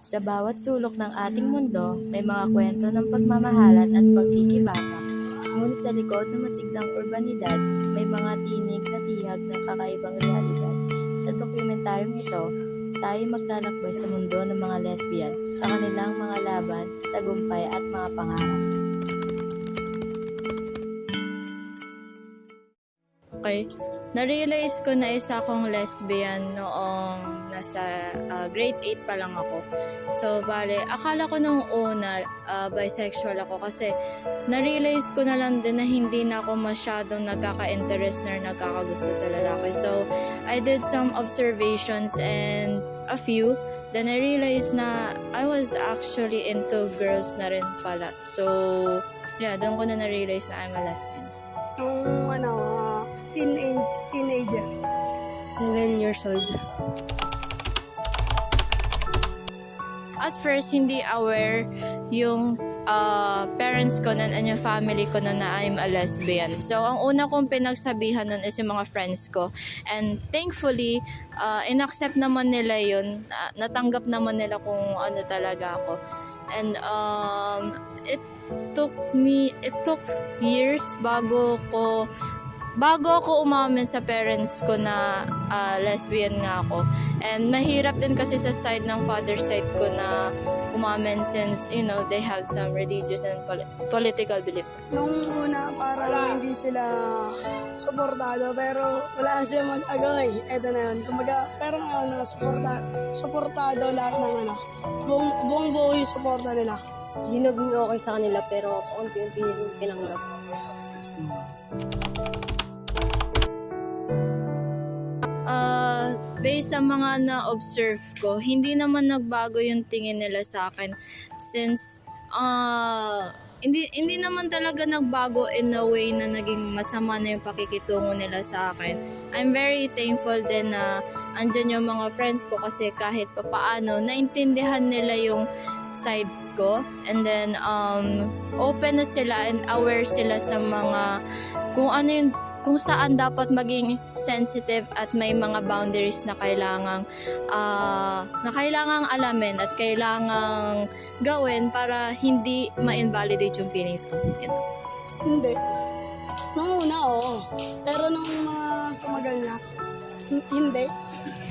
Sa bawat sulok ng ating mundo, may mga kwento ng pagmamahalan at pagkikibaka. Ngunit sa likod ng masiglang urbanidad, may mga tinig na bihag ng kakaibang realidad. Sa dokumentaryong ito, tayo maglalakbay sa mundo ng mga lesbian, sa kanilang mga laban, tagumpay at mga pangarap. Okay. Na-realize ko na isa akong lesbian noong nasa ah, grade 8 pa lang ako. So, bale, akala ko nung una ah, bisexual ako kasi na-realize ko na lang din na hindi na ako masyadong nagkaka-interest na nagkakagusto sa lalaki. So, I did some observations and a few. Then I realized na I was actually into girls na rin pala. So, yeah, doon ko na na-realize na I'm a lesbian. Nung ano, ah, teen- teenager. Seven years old. At first, hindi aware yung uh, parents ko nun and yung family ko nun na I'm a lesbian. So, ang una kong pinagsabihan nun is yung mga friends ko. And thankfully, uh, inaccept naman nila yun. Na- natanggap naman nila kung ano talaga ako. And um, it took me, it took years bago ko bago ako umamin sa parents ko na ah, lesbian nga ako. And mahirap din kasi sa side ng father side ko na umamin since, you know, they have some religious and pol- political beliefs. Nung una, parang hindi sila suportado, pero wala na silang mag-agaw eh. Eto na yun. Kumbaga, pero ano, suporta, suportado lahat ng ano. Buong, buong buo yung suporta nila. Hindi naging okay sa kanila pero unti-unti yung tinanggap. Based sa mga na-observe ko, hindi naman nagbago yung tingin nila sa akin since uh, hindi hindi naman talaga nagbago in a way na naging masama na yung pakikitungo nila sa akin. I'm very thankful din na andyan yung mga friends ko kasi kahit papaano naintindihan nila yung side ko and then um open na sila and aware sila sa mga kung ano yung kung saan dapat maging sensitive at may mga boundaries na kailangang ah, na kailangang alamin at kailangang gawin para hindi ma-invalidate yung feelings ko. Yun. Hindi. Nung una, oo. Pero nung mga tumagal na, hin- hindi.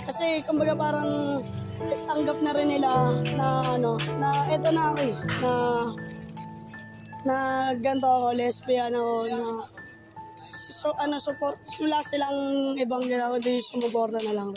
Kasi kumbaga parang tanggap na rin nila na ano, na eto na ako eh, na na ganito ako, lesbian ako, na so, ano, support, wala silang ibang ginawa, di sumuporta na lang.